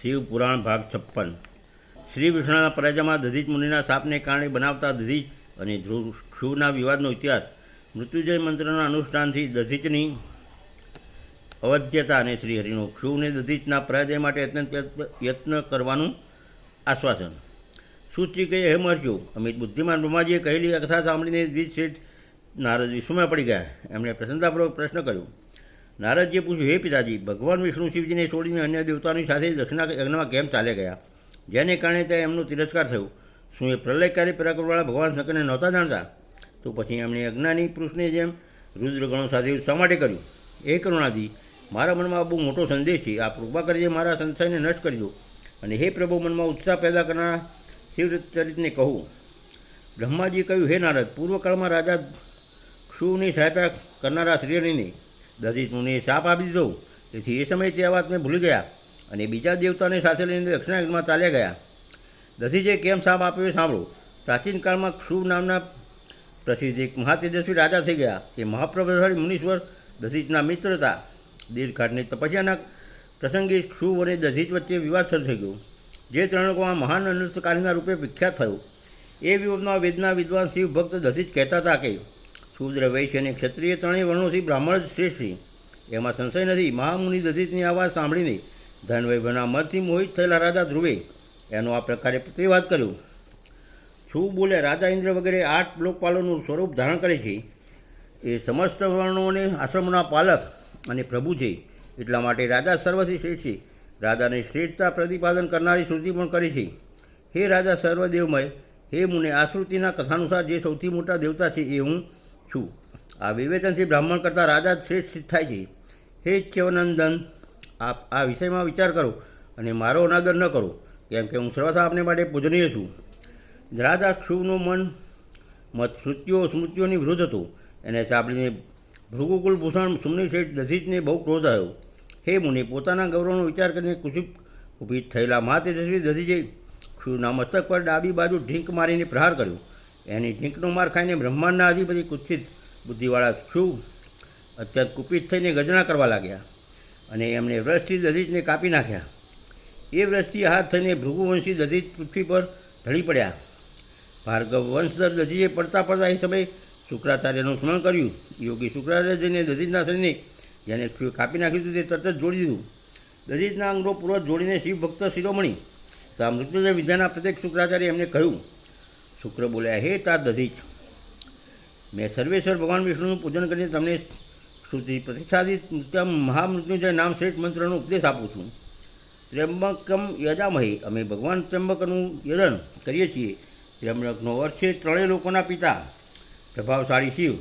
શિવ પુરાણ ભાગ છપ્પન. શ્રી વિષ્ણુના પરાજયમાં દધીજ મુનિના સાપને કારણે બનાવતા દધીજ અને ધ્રુવ ક્ષુના વિવાદનો ઇતિહાસ, મૃત્યુજય મંત્રના અનુષ્ઠાનથી દધીજની અવધ્યતા અને શ્રી હરિનો ક્ષુને દધીચના પરાજય માટે અત્યંત યત્ન કરવાનું આશ્વાસન. સૂચી કહે હે મરજો અમિત બુદ્ધિમાન બ્રહ્માજીએ કહેલી કથા સાંભળીને દ્વિજ શેઠ નારદ વિશ્વમાં પડી ગયા. એમણે પ્રસન્નતાપૂર્વક પ્રશ્ન કર્યો નારદજીએ પૂછ્યું, હે પિતાજી, ભગવાન વિષ્ણુ શિવજીને છોડીને અન્ય દેવતાની સાથે દક્ષિણા યજ્ઞમાં કેમ ચાલે ગયા? જેને કારણે ત્યાં એમનો તિરસ્કાર થયો. શું એ પ્રલયકારી પરાક્રમવાળા ભગવાન શંકરને નહોતા જાણતા? તો પછી એમણે અજ્ઞાની પુરુષને જેમ રુદ્રગણો સાથે શા માટે કર્યું? એ કરુણાથી મારા મનમાં બહુ મોટો સંદેશ છે. આ કૃપા કરીને મારા સંશયને નષ્ટ કરી અને હે પ્રભુ, મનમાં ઉત્સાહ પેદા કરનારા શિવચરિતને કહું. બ્રહ્માજી કહ્યું, હે નારદ, પૂર્વકાળમાં રાજા ક્ષુની સહાયતા કરનારા શ્રીહરિને દધિત મુનિએ શાપ આપી દીધો. તેથી એ સમયે તે આ વાતને ભૂલી ગયા અને બીજા દેવતાને સાથે લઈને દક્ષિણાયનમાં ચાલ્યા ગયા. દધીજે કેમ શાપ આપ્યો એ સાંભળો. પ્રાચીન કાળમાં ક્ષુ નામના પ્રસિદ્ધ એક મહાતેજસ્વી રાજા થઈ ગયા. એ મહાપ્રભાવશાળી મુનીશ્વર દધીજના મિત્ર હતા. દીર્ઘાટની તપસ્યાના પ્રસંગે ક્ષુ અને દધીજ વચ્ચે વિવાદ શરૂ થઈ ગયો. જે ત્રણકોમાં મહાન અનર્થકારીના રૂપે વિખ્યાત થયો. એ વિવાદમાં વેદના, વિદ્વાન, શિવ ભક્ત દધીજ કહેતા હતા કે શૂદ્ર વૈશ્ય અને ક્ષત્રિય ત્રણેય વર્ણોથી બ્રાહ્મણ જ શ્રેષ્ઠ એમાં સંશય નથી, મહામુનિ દધિતની આ વાત સાંભળીને ધન વૈભવના મતથી મોહિત થયેલા રાજા ધ્રુવે એનો આ પ્રકારે પ્રતિવાદ કર્યો. શું બોલે રાજા ઇન્દ્ર વગેરે આઠ લોકપાલોનું સ્વરૂપ ધારણ કરે છે? એ સમસ્ત વર્ણોને આશ્રમના પાલક અને પ્રભુ છે. એટલા માટે રાજા સર્વથી શ્રેષ્ઠ છે. રાજાને શ્રેષ્ઠતા પ્રતિપાદન કરનારી શ્રુતિ પણ કરે છે. હે રાજા સર્વદેવમય, હે મુને, આ શ્રુતિના કથાનુસાર જે સૌથી મોટા દેવતા છે એ હું છું. આ વિવેચનથી બ્રાહ્મણ કરતાં રાજા શ્રેષ્ઠ થાય છે. હે કેવનંદન આપ આ વિષયમાં વિચાર કરો અને મારો અનાદર ન કરો, કેમ કે હું સર્વથા આપને માટે પૂજનીય છું. રાજા ક્ષુવનું મન મત શ્રુતિઓ સ્મૃતિઓની વિરુદ્ધ હતું. એને સાંભળીને ભૃગુકુલ ભૂષણ સુમની શેઠ દધીજને બહુ ક્રોધ આવ્યો. હે મુનિ, પોતાના ગૌરવનો વિચાર કરીને કુશિપ ઊભી થયેલા મહાતેજસ્વી દધીજે ક્ષુના મસ્તક પર ડાબી બાજુ ઢીંક મારીને પ્રહાર કર્યો. એની ઢીંકનું માર ખાઈને બ્રહ્માંડના અધિપતિ કુત્સિત બુદ્ધિવાળા ક્ષુ અત્યંત કુપિત થઈને ગજના કરવા લાગ્યા અને એમણે વ્રષ્ટિ દધીચને કાપી નાખ્યા. એ વ્રષ્ટિ હાથ થઈને ભૃગુવંશી દધીચ પૃથ્વી પર ઢળી પડ્યા. ભાર્ગવ વંશધર દધીએ પડતા પડતા એ સમયે શુક્રાચાર્યનું સ્મરણ કર્યું. યોગી શુક્રાચાર્યને દધીચના શરીરને જેને કાપી નાખ્યું હતું તે તરત જ જોડી દીધું. દધીચના અંગો પૂર્વજ જોડીને શિવ ભક્ત શિરોમણી સા મૃત્યુજય વિદ્યાના પ્રત્યેક શુક્રાચાર્ય એમને કહ્યું શુક્ર બોલ્યા, હે તા દધીચ, મેં સર્વેશ્વર ભગવાન વિષ્ણુનું પૂજન કરીને તમને શ્રુતિ પ્રતિષ્ઠાદિત નૃત્યમ મહામૃત્યુંજય નામ શ્રેષ્ઠ મંત્રનો ઉપદેશ આપું છું. ત્ર્યંબકમ યજામહી, અમે ભગવાન ત્ર્યંબકનું યજન કરીએ છીએ. ત્ર્યંબકનો અર્થ છે ત્રણેય લોકોના પિતા, પ્રભાવશાળી શિવ.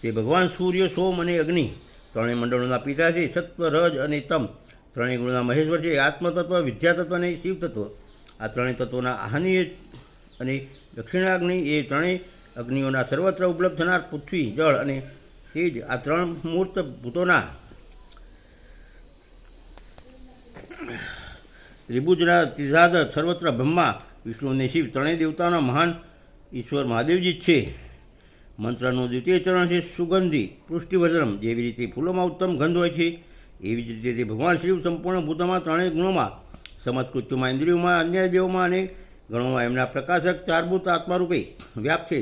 તે ભગવાન સૂર્ય, સોમ અને અગ્નિ, ત્રણેય મંડળોના પિતા છે, સત્વ, રજ અને તમ. ત્રણેય ગુણના મહેશ્વર છે, આત્મતત્વ, વિદ્યાતત્વ અને શિવ તત્વ આ ત્રણેય તત્વોના આહનીય અને દક્ષિણાગ્નિ એ ત્રણેય અગ્નિઓના સર્વત્ર ઉપલબ્ધ થનાર પૃથ્વી, જળ અને તેજ આ ત્રણ મૂર્ત ભૂતોના ત્રિભુજના ત્રિધાદ સર્વત્ર બ્રહ્મા, વિષ્ણુ અને શિવ ત્રણેય દેવતાના મહાન ઈશ્વર મહાદેવજી જ છે. મંત્રનું દ્વિતીય ચરણ છે સુગંધી, પુષ્ટિવર્ધનમ, જેવી રીતે ફૂલોમાં ઉત્તમ ગંધ હોય છે, એવી જ રીતે ભગવાન શિવ સંપૂર્ણ ભૂતોમાં ત્રણેય ગુણોમાં સમત્કૃત્યોમાં ઇન્દ્રિયોમાં અન્ય દેવોમાં અને ગણોમાં એમના પ્રકાશક ચારભૂત આત્મારૂપે વ્યાપ છે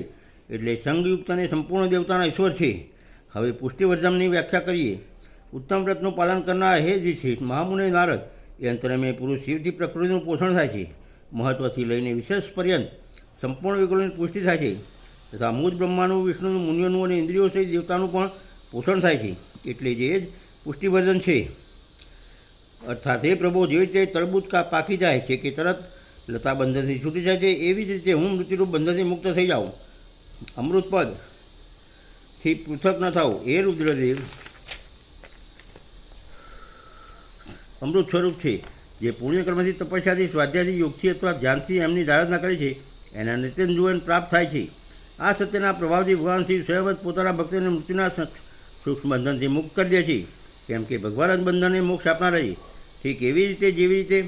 એટલે સંગયુક્ત અને સંપૂર્ણ દેવતાના ઈશ્વર છે હવે પુષ્ટિવર્ધમની વ્યાખ્યા કરીએ. ઉત્તમ વ્રતનું પાલન કરનાર હે જ છે મહામુનિ નારદ, એ અંતરમે પુરુષ શિવથી પ્રકૃતિનું પોષણ થાય છે. મહત્ત્વથી લઈને વિશેષ પર્યંત સંપૂર્ણ વિકલોની પુષ્ટિ થાય છે. તથા મૂળ બ્રહ્માનું, વિષ્ણુનું, મુનિઓનું અને ઇન્દ્રિયો સહિત દેવતાનું પણ પોષણ થાય છે. એટલે જે જ પુષ્ટિવર્ધન છે. અર્થાત એ પ્રભુ, જેવી રીતે તરબૂચ પાકી જાય છે કે તરત લતા બંધનથી છૂટી જાય છે. એવી જ રીતે હું મૃત્યુરૂપ બંધનથી મુક્ત થઈ જાઉં. અમૃતપદથી પૃથક ન થાવ એ રુદ્રદેવ, અમૃત સ્વરૂપ છે. જે પુણ્યકર્મથી તપસ્યાથી સ્વાધ્યાયથી યોગથી અથવા ધ્યાનથી એમની આરાધના કરે છે, એના નિત્ય જીવન પ્રાપ્ત થાય છે. આ સત્યના પ્રભાવથી ભગવાન શિવ સ્વયં જ પોતાના ભક્તોને મૃત્યુના સૂક્ષ્મ બંધનથી મુક્ત કરી દે છે. કેમ કે ભગવાન જ બંધનને મોક્ષ આપનાર છે. ઠીક એવી રીતે, જેવી રીતે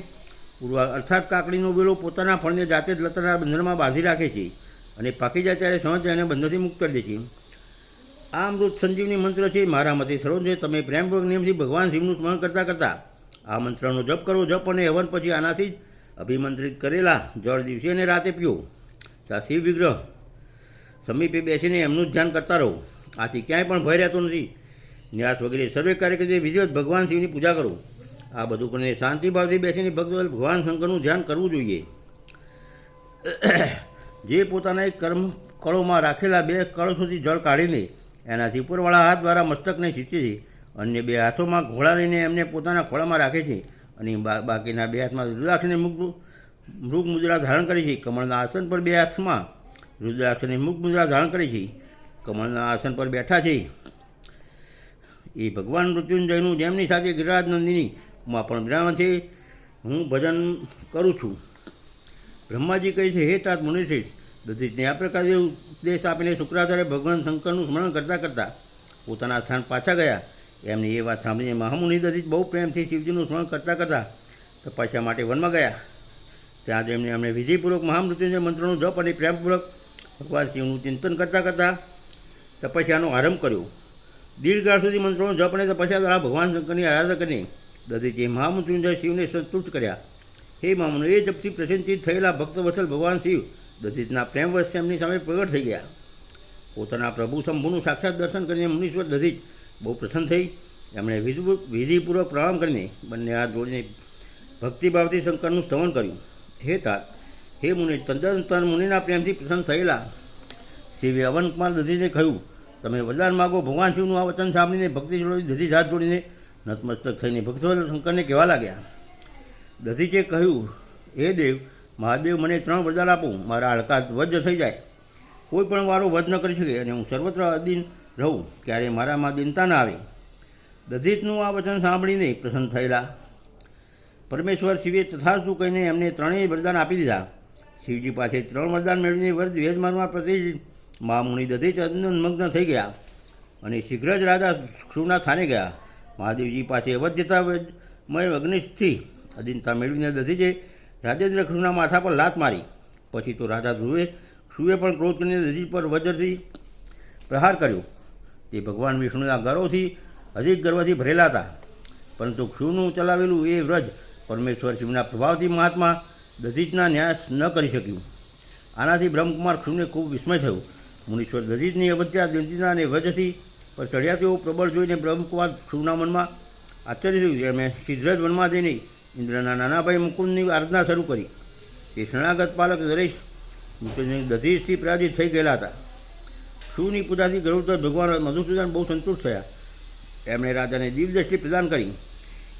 પૂર્વ અર્થાત કાકડીનો વેલો પોતાના ફળને જાતે જ લતરના બંધનમાં બાંધી રાખે છે અને પાકી જાય ત્યારે સમજ એને બંધનથી મુક્ત કરી દે છે. આ અમૃત સંજીવની મંત્ર છે, મારા મતે સર્વજ્ઞ તમે પ્રેમપૂર્વક નિયમથી ભગવાન શિવનું સ્મરણ કરતાં કરતાં આ મંત્રનો જપ કરો, જપ અને હવન પછી આનાથી જ અભિમંત્રિત કરેલા જળ દિવસે અને રાતે પીઓ. ત્યાં શિવ વિગ્રહ સમીપે બેસીને એમનું જ ધ્યાન કરતા રહો. આથી ક્યાંય પણ ભય રહેતો નથી. ન્યાસ વગેરે સર્વે કાર્ય કરી વિધિવત ભગવાન શિવની પૂજા કરો. આ બધું કરીને શાંતિભાવથી બેસીને ભક્ત ભગવાન શંકરનું ધ્યાન કરવું જોઈએ. જે પોતાના એક કર્મ કળોમાં રાખેલા બે કળશોથી જળ કાઢીને એનાથી ઉપરવાળા હાથ દ્વારા મસ્તકને સીંચે છે. અન્ય બે હાથોમાં ઘોડા લઈને એમને પોતાના ખોળામાં રાખે છે અને બાકીના બે હાથમાં રુદ્રાક્ષને મુગ મૃગ મુદ્રા ધારણ કરે છે. કમળના આસન પર બે હાથમાં રુદ્રાક્ષને મુગ મુદ્રા ધારણ કરે છે. કમળના આસન પર બેઠા છે. એ ભગવાન મૃત્યુંજયનું જેમની સાથે ગિરિરાજ નંદિની માં પણ છે હું ભજન કરું છું. બ્રહ્માજી કહે છે, હે તાત મનુષ્ય દધીજને આ પ્રકારે ઉપદેશ આપીને શુક્રાચાર્ય ભગવાન શંકરનું સ્મરણ કરતાં કરતાં પોતાના સ્થાન પાછા ગયા. એમની એ વાત સાંભળીને મહામુનિ દધીજ બહુ પ્રેમથી શિવજીનું સ્મરણ કરતાં કરતાં તપાસ્યા માટે વનમાં ગયા. ત્યાં જેમને એમણે વિધિપૂર્વક મહામૃત્યુંજય મંત્રનો જપ અને પ્રેમપૂર્વક ભગવાન શિવનું ચિંતન કરતાં કરતાં તપસ્યાનો આરંભ કર્યો. દીર્ઘકાળ સુધી મંત્રોનો જપ અને તપસ્યા દ્વારા ભગવાન શંકરની આરાધના કરીને દધીજીએ મહામૃત્યુંજય શિવને સંતુષ્ટ કર્યા. હે મામનો, એ જપથી પ્રસન્નચિત થયેલા ભક્તવત્સલ ભગવાન શિવ દધીજના પ્રેમવશ એમની સામે પ્રગટ થઈ ગયા. પોતાના પ્રભુ શંભુનું સાક્ષાત દર્શન કરીને મુનીશ્વર દધીજ બહુ પ્રસન્ન થઈ. એમણે વિધિ- વિધિપૂર્વક પ્રણામ કરીને બંને હાથ જોડીને ભક્તિભાવથી શંકરનું સ્તવન કર્યું. હે તાર, હે મુનિ, તદ્દન મુનિના પ્રેમથી પ્રસન્ન થયેલા શિવે અવનકુમાર દધીજને કહ્યું, તમે વરદાન માગો, ભગવાન શિવનું આ વચન સાંભળીને ભક્તિ દધી હાથ જોડીને નતમસ્તક થઈને ભક્તો શંકરને કહેવા લાગ્યા દધીચે કહ્યું, હે દેવ, મહાદેવ મને ત્રણ વરદાન આપો, મારા હાડકા વજ્ર થઈ જાય. કોઈ પણ વારો વધ ન કરી શકે અને હું સર્વત્ર અધીન રહું, ક્યારે મારામાં દિનતા ના આવે. દધિતનું આ વચન સાંભળીને પ્રસન્ન થયેલા. પરમેશ્વર શિવે તથાસ્તુ કહીને એમને ત્રણેય વરદાન આપી દીધા. શિવજી પાસે ત્રણ વરદાન મેળવીને વરદ વેદમાર્ગમાં પ્રતિ મહામુનિ દધીચ મગ્ન થઈ ગયા અને શીઘ્ર જ રાજા સુના થાને ગયા. મહાદેવજી પાસે અવધ જતા મય અગ્નિશથી અધીનતા મેળવીને દધીજે રાજેન્દ્ર કૃષ્ણના માથા પર લાત મારી. પછી તો રાજા ધ્રુવે શિવે પણ ક્રોધ કરીને દધીજ પર વજ્રથી પ્રહાર કર્યો. તે ભગવાન વિષ્ણુના ગર્વથી અધિક ગર્વથી ભરેલા હતા. પરંતુ શિવનું ચલાવેલું એ વ્રજ પરમેશ્વર શિવના પ્રભાવથી મહાત્મા દધીજના ન્યાસ ન કરી શક્યું. આનાથી બ્રહ્મકુમાર શિવને ખૂબ વિસ્મય થયું. મુનીશ્વર દધીજની અવધ્યા દિલજીના અને વજથી પર ચડ્યા તેવો પ્રબળ જોઈને બ્રહ્મકુમાર મનમાં આશ્ચર્ય થયું. એમણે મેં જ વનમાં જઈને ઇન્દ્રના નાના ભાઈ મુકુંદની આરાધના શરૂ કરી. તે શરણાગત પાલક દરેશ દધીશથી પરાજિત થઈ ગયેલા હતા. શિવની પૂજાથી ગરુડધર ભગવાન મધુસૂદન બહુ સંતુષ્ટ થયા. એમણે રાજાને દિવ્યદ્રષ્ટિ પ્રદાન કરી.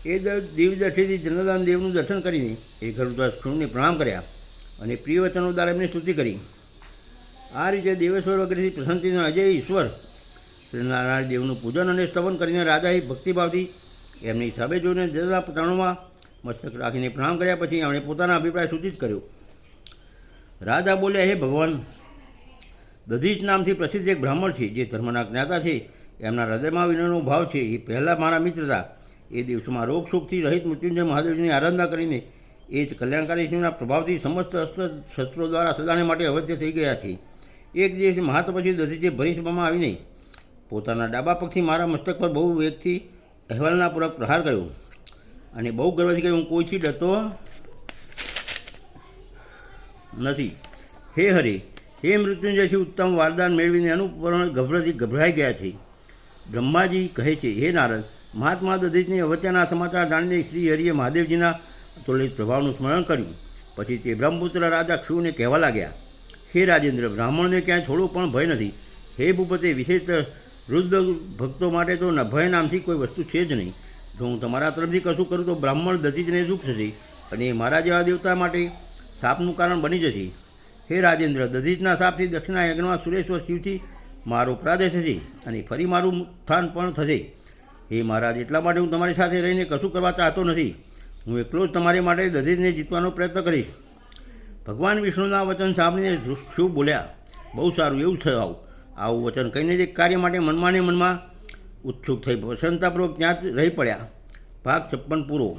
એ દિવ્યદ્રષ્ટિથી જનદાન દેવનું દર્શન કરીને એ ગરુડદાસ શિવને પ્રણામ કર્યા અને પ્રિય વચનો દ્વારા એમની સ્તુતિ કરી. આ રીતે દેવેશ્વર વગેરેથી પ્રસન્નતિનો અજય ઈશ્વર નારાયણ દેવનું પૂજન અને સ્તવન કરીને રાજાએ ભક્તિભાવથી એમની હિસાબે જોઈને જનતા પ્રાણોમાં મસ્તક રાખીને પ્રણામ કર્યા પછી એમણે પોતાના અભિપ્રાય સૂચિત કર્યો. રાજા બોલ્યા હે ભગવાન, દધીજ નામથી પ્રસિદ્ધ એક બ્રાહ્મણ છે, જે ધર્મના જ્ઞાતા છે. એમના હૃદયમાં વિનયનો ભાવ છે. એ પહેલાં મારા મિત્ર હતા એ દિવસોમાં રોગ સુખથી રહિત મૃત્યુંજય મહાદેવજીની આરાધના કરીને એ જ કલ્યાણકારી શિવના પ્રભાવથી સમસ્ત અસ્ત્ર શસ્ત્રો દ્વારા સદાને માટે અવધ્ય થઈ ગયા છે. એક દિવસ મહાત્મા પછી દધીજે ભરી સભામાં આવીને પોતાના ડાબા પગથી મારા મસ્તક પર બહુ વેગથી અહેવાલના પૂર્વક પ્રહાર કર્યો. અને બહુ ગર્વથી કહ્યું, હું કોઈથી ડરતો નથી. હે હરે, હે મૃત્યુંજયથી ઉત્તમ વરદાન મેળવીને અનુપૂર્ણ ગભરાથી ગભરાઈ ગયા છે. બ્રહ્માજી કહે છે, હે નારદ, મહાત્મા દધીજની અવત્યાના સમાચાર જાણીને શ્રી હરિએ મહાદેવજીના અતુલિત પ્રભાવનું સ્મરણ કર્યું. પછી તે બ્રહ્મપુત્ર રાજા ક્ષુને કહેવા લાગ્યા, હે રાજેન્દ્ર, બ્રાહ્મણને ક્યાંય થોડું પણ ભય નથી. હે ભૂપતે વિશેષ વૃદ્ધ ભક્તો માટે તો નભય નામથી કોઈ વસ્તુ છે જ નહીં. જો હું તમારા તરફથી કશું કરું તો બ્રાહ્મણ દધીજને દુઃખ થશે અને એ મારા જેવા દેવતા માટે સાપનું કારણ બની જશે. હે રાજેન્દ્ર, દધીજના સાપથી દક્ષિણા યજ્ઞમાં સુરેશ્વર શિવથી મારો પરાજય થશે અને ફરી મારું સ્થાન પણ થશે. હે મહારાજ, એટલા માટે હું તમારી સાથે રહીને કશું કરવા ચાહતો નથી. હું એકલો જ તમારી માટે દધીજને જીતવાનો પ્રયત્ન કરીશ. ભગવાન વિષ્ણુના વચન સાંભળીને શું બોલ્યા? બહુ સારું, એવું થયું. આવું વચન કહીને તે કાર્ય માટે મનમાં ને મનમાં ઉત્સુક થઈ પ્રસન્નતાપૂર્વક ત્યાં જ રહી પડ્યા. ભાગ છપ્પન પૂરો.